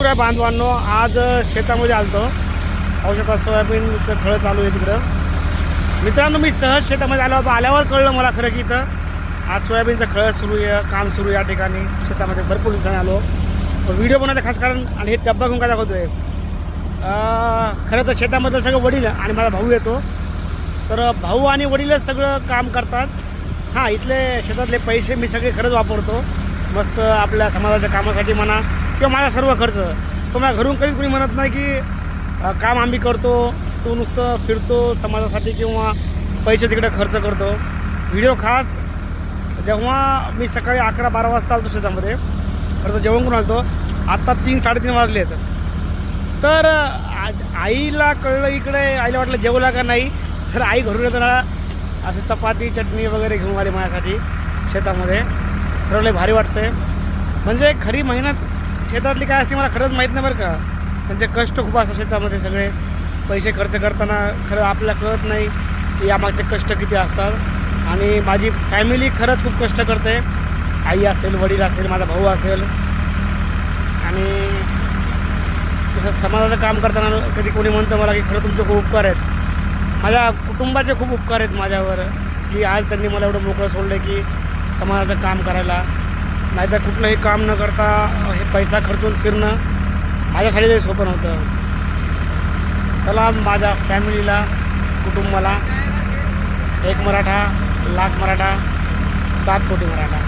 नमस्कार बांधवांनो आज शेतामध्ये आलतो. औषधात सोयाबीनचं खळं चालू आहे तिकडं. मित्रांनो मी सहज शेतामध्ये आलो होतो. आल्यावर कळलं मला खरं की इथं आज सोयाबीनचं खळं सुरू आहे काम सुरू या ठिकाणी. शेतामध्ये भरपूर दिवसांनी आलो. व्हिडिओ बनवायचं खास कारण आणि हे डब्बा घेऊन काय दाखवतोय? खरं तर शेतामधलं सगळं वडील आणि माझा भाऊ येतो. तर भाऊ आणि वडीलच सगळं काम करतात. हां इथले शेतातले पैसे मी सगळे खरंच वापरतो. मस्त आपल्या समाजाच्या कामासाठी म्हणा किंवा माझा सर्व खर्च. तो माझ्या घरून कधीच कोणी म्हणत नाही की काम आम्ही करतो तो नुसतं फिरतो समाजासाठी किंवा पैसे तिकडे खर्च करतो. व्हिडिओ खास जेव्हा मी सकाळी अकरा बारा वाजता आलतो शेतामध्ये खरं तर जेवण करून आलतो आत्ता तीन साडेतीन वाजले आहेत. तर आज आईला कळलं इकडे आईला वाटलं जेवला का नाही तर आई घरून येताना असं चपाती चटणी वगैरे घेऊन आली माझ्यासाठी शेतामध्ये. ठरवलं भारी वाटतंय. म्हणजे खरी मेहनत शेतातली काय असते मला खरंच माहीत नाही बरं का. त्यांचे कष्ट खूप असतात शेतामध्ये सगळे. पैसे खर्च करताना खरं आपल्याला कळत नाही की यामागचे कष्ट किती असतात. आणि माझी फॅमिली खरंच खूप कष्ट करते. आई असेल वडील असेल माझा भाऊ असेल. आणि तसं समाजाचं काम करताना कधी कोणी म्हणतं मला की खरं तुमचे खूप उपकार आहेत. माझ्या कुटुंबाचे खूप उपकार आहेत माझ्यावर. की आज त्यांनी मला एवढं मोकळं सोडलं की समाजाचं काम करायला. नाहीतर कुठलंही काम न करता हे पैसा खर्चून फिरणं माझ्यासाठी ते सोपं नव्हतं. सलाम माझ्या फॅमिलीला कुटुंबाला एक मराठा लाख मराठा सात कोटी मराठा.